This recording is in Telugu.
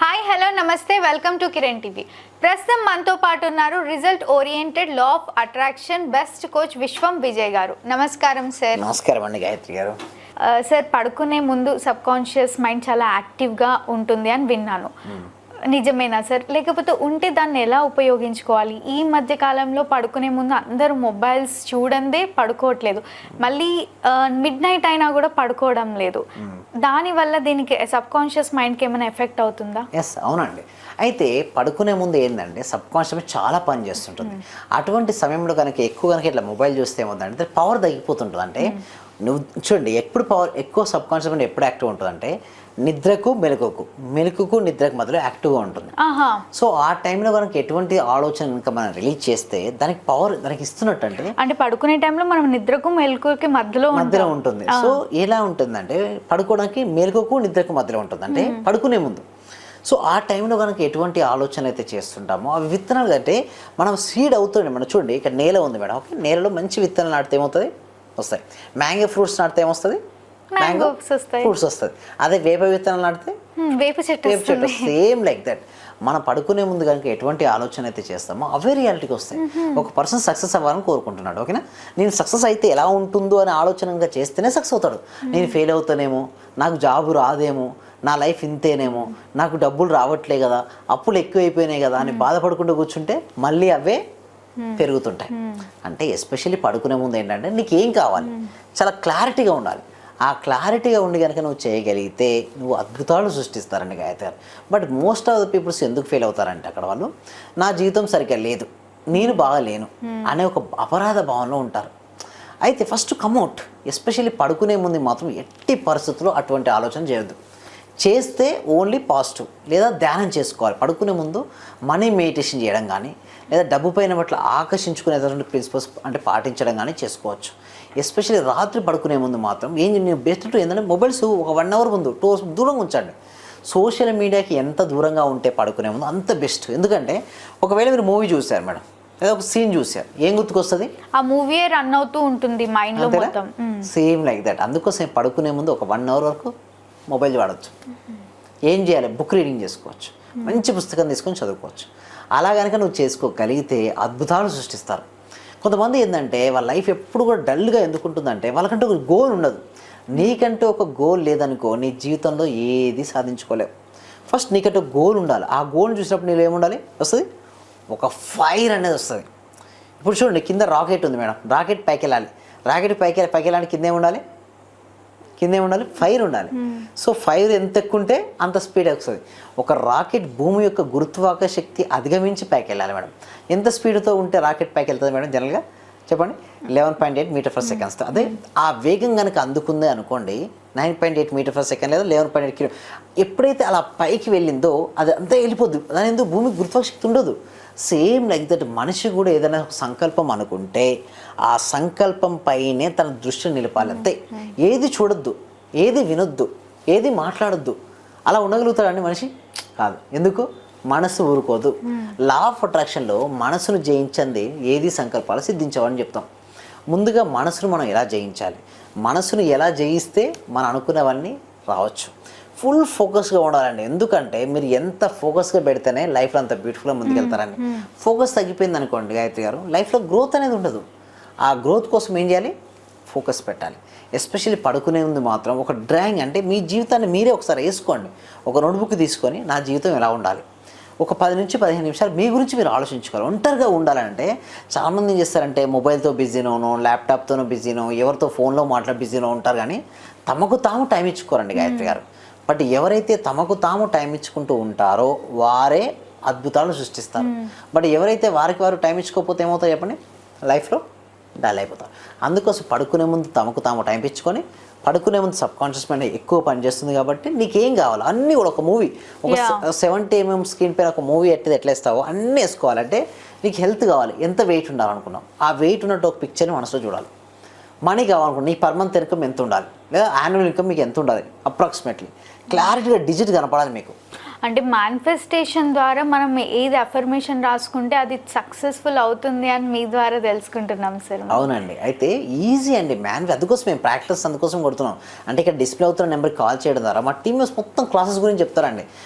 హాయ్ హలో నమస్తే వెల్కమ్ టు కిరణ్ టీవీ ప్రస్తుతం మనతో పాటు ఉన్నారు result oriented law of attraction best coach Vishwam Vijay garu. నమస్కారం సార్ నమస్కారం అండి గాయత్రి గారు. సార్ పడుకునే ముందు సబ్ కాన్షియస్ మైండ్ చాలా యాక్టివ్గా ఉంటుంది అని విన్నాను. నిజమేనా సార్? లేకపోతే ఉంటే దాన్ని ఎలా ఉపయోగించుకోవాలి? ఈ మధ్య కాలంలో పడుకునే ముందు అందరూ మొబైల్స్ చూడందే పడుకోవట్లేదు. మళ్ళీ మిడ్ నైట్ అయినా కూడా పడుకోవడం లేదు. దానివల్ల దీనికి సబ్ కాన్షియస్ మైండ్కి ఏమైనా ఎఫెక్ట్ అవుతుందా? ఎస్ అవునండి. అయితే పడుకునే ముందు ఏంటంటే సబ్ కాన్షియస్ చాలా పని చేస్తుంటుంది. అటువంటి సమయంలో కనుక ఎక్కువ కనుక ఇట్లా మొబైల్ చూస్తే ఏమవుతుందంటే పవర్ తగ్గిపోతుంటుంది అంటే నువ్వు చూడండి ఎప్పుడు పవర్ ఎక్కువ సబ్ కాన్షియస్ మైండ్ ఎప్పుడు యాక్టివ్ ఉంటుందంటే నిద్రకు మెలకుకు మెలకుకు నిద్రకు మధ్యలో యాక్టివ్గా ఉంటుంది. సో ఆ టైంలో కనుక ఎటువంటి ఆలోచన కనుక మనం రిలీజ్ చేస్తే దానికి పవర్ దానికి ఇస్తున్నట్టు అంటే అంటే పడుకునే టైంలో మనం నిద్రకు మెలకువకి మధ్యలో మధ్యలో ఉంటాం. ఉంటుంది సో ఎలా ఉంటుందంటే పడుకోవడానికి మేలుకకు నిద్రకు మధ్యలో ఉంటుంది. అంటే పడుకునే ముందు. సో ఆ టైంలో కనుక ఎటువంటి ఆలోచన అయితే చేస్తుంటామో అవి విత్తనాలు అంటే మనం సీడ్ అవుతుంది మనం చూడండి ఇక్కడ నేల ఉంది మేడం. ఓకే నేలలో మంచి విత్తనాలు నాటితే ఏమవుతుంది? వస్తాయి. మ్యాంగో ఫ్రూట్స్ నాటితే ఏమొస్తుంది? వస్తాయి. ఫ్రూట్స్ వస్తుంది అదే వేప విత్తనాలు నాటితే? హ్మ్, వేప చెట్టు వేప చెట్టు సేమ్ లైక్ దట్ మనం పడుకునే ముందు కనుక ఎటువంటి ఆలోచన అయితే చేస్తామో అవే రియాలిటీకి వస్తాయి. ఒక పర్సన్ సక్సెస్ అవ్వాలని కోరుకుంటున్నాడు ఓకేనా నేను సక్సెస్ అయితే ఎలా ఉంటుందో అనే ఆలోచన కనుక చేస్తేనే సక్సెస్ అవుతాడు. నేను ఫెయిల్ అవుతానేమో నాకు జాబు రాదేమో నా లైఫ్ ఇంతేనేమో నాకు డబ్బులు రావట్లే కదా అప్పులు ఎక్కువైపోయినాయి కదా అని బాధపడుకుంటూ కూర్చుంటే మళ్ళీ అవే పెరుగుతుంటాయి. అంటే ఎస్పెషల్లీ పడుకునే ముందు ఏంటంటే నీకు ఏం కావాలి చాలా క్లారిటీగా ఉండాలి. ఆ క్లారిటీగా ఉండి కనుక నువ్వు చేయగలిగితే నువ్వు అద్భుతాలు సృష్టిస్తారండి Gayathri garu. But most of the peoples ఎందుకు ఫెయిల్ అవుతారంటే అక్కడ వాళ్ళు నా జీవితం సరిగ్గా లేదు నేను బాగాలేను అనే ఒక అపరాధ భావనలో ఉంటారు. అయితే ఫస్ట్ కమౌట్ ఎస్పెషల్లీ పడుకునే ముందు మాత్రం ఎట్టి పరిస్థితుల్లో అటువంటి ఆలోచన చేయొద్దు. చేస్తే ఓన్లీ పాజిటివ్ లేదా ధ్యానం చేసుకోవాలి. పడుకునే ముందు మనీ మెడిటేషన్ చేయడం కానీ లేదా డబ్బు పైన పట్ల ఆకర్షించుకునేటువంటి ప్రిన్సిపల్స్ అంటే పాటించడం కానీ చేసుకోవచ్చు. ఎస్పెషల్లీ రాత్రి పడుకునే ముందు మాత్రం ఏం నేను బెస్ట్ ఏంటంటే మొబైల్స్ ఒక వన్ అవర్ ముందు టూ అవర్స్ దూరంగా ఉంచండి. సోషల్ మీడియాకి ఎంత దూరంగా ఉంటే పడుకునే ముందు అంత బెస్ట్ ఎందుకంటే ఒకవేళ మీరు మూవీ చూశారు మేడం లేదా ఒక సీన్ చూశారు ఏం గుర్తుకొస్తుంది? ఆ మూవీ రన్ అవుతూ ఉంటుంది మైండ్లో మొత్తం. మ్మ్. సేమ్ లైక్ దట్ అందుకోసం పడుకునే ముందు ఒక వన్ అవర్ వరకు మొబైల్ వాడచ్చు. ఏం చేయాలి? బుక్ రీడింగ్ చేసుకోవచ్చు. మంచి పుస్తకం తీసుకొని చదువుకోవచ్చు. అలా కనుక నువ్వు చేసుకోగలిగితే అద్భుతాలు సృష్టిస్తారు. కొంతమంది ఏంటంటే వాళ్ళ లైఫ్ ఎప్పుడు కూడా డల్గా ఎందుకుంటుందంటే వాళ్ళకంటే ఒక గోల్ ఉండదు. నీకంటూ ఒక గోల్ లేదనుకో నీ జీవితంలో ఏది సాధించుకోలేవు. ఫస్ట్ నీకంటే ఒక గోల్ ఉండాలి. ఆ గోల్ చూసినప్పుడు నీళ్ళు ఏముండాలి? వస్తుంది? ఒక ఫైర్ అనేది వస్తుంది. ఇప్పుడు చూడండి కింద రాకెట్ ఉంది మేడం. రాకెట్ పైకి వెళ్ళాలి రాకెట్ పైకి పైకి వెళ్ళడానికి కింద ఏముండాలి? ఉండాలి కింద ఉండాలి? ఫైర్ ఉండాలి. సో ఫైర్ ఎంత ఎక్కువ ఉంటే అంత స్పీడ్ వస్తుంది ఒక రాకెట్ భూమి యొక్క గురుత్వాకర్షణ శక్తి అధిగమించి పైకి వెళ్ళాలి మేడం. ఎంత స్పీడ్తో ఉంటే రాకెట్ పైకి వెళ్తుంది మేడం జనరల్గా? చెప్పండి. Eleven point eight metre per seconds అదే ఆ వేగం కనుక అందుకుంది అనుకోండి nine point eight metre per second లేదా లెవెన్ పాయింట్ ఎయిట్ కిలో ఎప్పుడైతే అలా పైకి వెళ్ళిందో అది అంతా వెళ్ళిపోద్దు. దాని ఎందుకు? భూమికి గురుత్వాకర్షణ శక్తి ఉండదు. సేమ్ లైక్ దట్ మనిషి కూడా ఏదైనా సంకల్పం అనుకుంటే ఆ సంకల్పం పైనే తన దృష్టిని నిలపాలి అంతే. ఏది చూడొద్దు ఏది వినొద్దు ఏది మాట్లాడొద్దు అలా ఉండగలుగుతాడండి మనిషి? కాదు. ఎందుకు? మనసు ఊరుకోదు. లా ఆఫ్ అట్రాక్షన్లో మనసును జయించంది ఏది సంకల్పాలు సిద్ధించవని చెప్తాం. ముందుగా మనసును మనం ఎలా జయించాలి? మనసును ఎలా జయిస్తే మనం అనుకున్నవన్నీ రావచ్చు. ఫుల్ ఫోకస్గా ఉండాలండి. ఎందుకంటే మీరు ఎంత ఫోకస్గా పెడితేనే లైఫ్లో అంత బ్యూటిఫుల్గా ముందుకెళ్తారండి ఫోకస్ తగ్గిపోయింది అనుకోండి గాయత్రి గారు లైఫ్లో గ్రోత్ అనేది ఉండదు. ఆ గ్రోత్ కోసం ఏం చేయాలి? ఫోకస్ పెట్టాలి. ఎస్పెషల్లీ పడుకునే ముందు మాత్రం ఒక డ్రాయింగ్ అంటే మీ జీవితాన్ని మీరే ఒకసారి వేసుకోండి. ఒక నోట్బుక్ తీసుకొని నా జీవితం ఎలా ఉండాలి? ఒక పది నుంచి పదిహేను నిమిషాలు మీ గురించి మీరు ఆలోచించుకోవాలి. ఒంటరిగా ఉండాలంటే చాలామంది ఏం చేస్తారంటే మొబైల్తో బిజీనోనో ల్యాప్టాప్తోనో బిజీనో ఎవరితో ఫోన్లో మాట్లాడి బిజీనో ఉంటారు కానీ తమకు తాము టైం ఇచ్చుకోరండి గాయత్రి గారు. బట్ ఎవరైతే తమకు తాము టైం ఇచ్చుకుంటూ ఉంటారో వారే అద్భుతాలు సృష్టిస్తారు. బట్ ఎవరైతే వారికి వారు టైం ఇచ్చుకోకపోతే ఏమవుతాయి చెప్పండి? లైఫ్లో డల్ అయిపోతారు అందుకోసం పడుకునే ముందు తమకు తాము టైం ఇచ్చుకొని పడుకునే ముందు సబ్ కాన్షియస్ మైండ్ ఎక్కువ పనిచేస్తుంది కాబట్టి నీకేం కావాలి? అన్నీ కూడా ఒక మూవీ ఒక. సెవెంటీ ఎంఎం స్క్రీన్ పైన ఒక మూవీ ఎట్టిది ఎట్లా ఇస్తావో అన్నీ వేసుకోవాలంటే నీకు హెల్త్ కావాలి. ఎంత వెయిట్ ఉండాలనుకున్నావు? ఆ వెయిట్ ఉన్నట్టు ఒక పిక్చర్ని మనసులో చూడాలి. మనీ కావాలనుకో నీ పర్ మంత్ ఇన్కమ్ ఎంత ఉండాలి లేదా యాన్యువల్ ఇన్కమ్ మీకు ఎంత ఉండాలి అప్రాక్సిమేట్లీ. క్లారిటీగా డిజిట్ కనపడాలి మీకు. అంటే మేనిఫెస్టేషన్ ద్వారా మనం ఏది అఫర్మేషన్ రాసుకుంటే అది సక్సెస్ఫుల్ అవుతుంది అని మీ ద్వారా తెలుసుకుంటున్నాం సార్ అవునండి. అయితే ఈజీ అండి. మ్యాన్ అందుకోసం మేము ప్రాక్టీస్ అందుకోసం కొడుతున్నాం. అంటే ఇక్కడ డిస్ప్లే అవుతున్న నెంబర్కి కాల్ చేయడం ద్వారా మా టీమ్ మొత్తం క్లాసెస్ గురించి చెప్తారండి.